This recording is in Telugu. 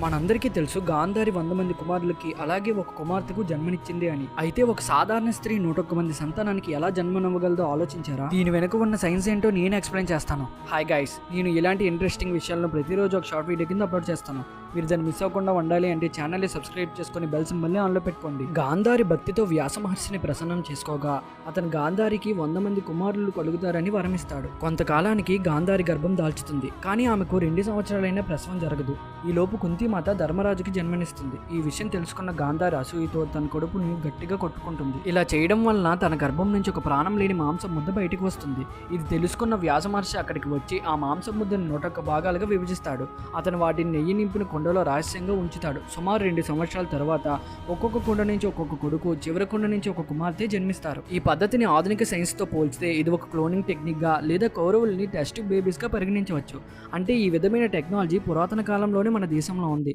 మనందరికీ తెలుసు గాంధారి వంద మంది కుమారులకి అలాగే ఒక కుమార్తెకు జన్మనిచ్చింది అని. అయితే ఒక సాధారణ స్త్రీ నూటొక్క మంది సంతానానికి ఎలా జన్మనివ్వగలదో ఆలోచించారా? దీని వెనుక ఉన్న సైన్స్ ఏంటో నేను ఎక్స్ప్లెయిన్ చేస్తాను. హాయ్ గైస్ నేను ఇలాంటి ఇంట్రెస్టింగ్ విషయాలను ప్రతిరోజు ఒక షార్ట్ వీడియో కింద అప్లోడ్ చేస్తాను. మీరు దాన్ని మిస్ అవ్వకుండా ఉండాలి అంటే ఛానల్ని సబ్స్క్రైబ్ చేసుకొని బెల్ సింబల్ని ఆన్లో పెట్టుకోండి. గాంధారి భక్తితో వ్యాస మహర్షిని ప్రసన్నం చేసుకోగా అతను గాంధారికి వంద మంది కుమారులు కలుగుతారని వరమిస్తాడు. కొంతకాలానికి గాంధారి గర్భం దాల్చుతుంది కానీ ఆమెకు రెండు సంవత్సరాలైన ప్రసవం జరగదు. ఈ లోపు సతీమాత ధర్మరాజుకి జన్మనిస్తుంది. ఈ విషయం తెలుసుకున్న గాంధారి అసూయతో తన కొడుకుని గట్టిగా కొట్టుకుంటుంది. ఇలా చేయడం వలన తన గర్భం నుంచి ఒక ప్రాణం లేని మాంసం ముద్ద బయటికి వస్తుంది. ఇది తెలుసుకున్న వ్యాసమహర్షి అక్కడికి వచ్చి ఆ మాంసం ముద్దను నూటొక్క భాగాలుగా విభజిస్తాడు. అతను వాటిని నెయ్యి నింపిన కుండలో రహస్యంగా ఉంచుతాడు. సుమారు రెండు సంవత్సరాల తర్వాత ఒక్కొక్క కుండ నుంచి ఒక్కొక్క కొడుకు చివరి కుండ నుంచి ఒక కుమార్తె జన్మిస్తారు. ఈ పద్ధతిని ఆధునిక సైన్స్తో పోల్చితే ఇది ఒక క్లోనింగ్ టెక్నిక్గా లేదా కౌరవుల్ని టెస్ట్ బేబీస్గా పరిగణించవచ్చు. అంటే ఈ విధమైన టెక్నాలజీ పురాతన కాలంలోనే మన దేశంలో demandé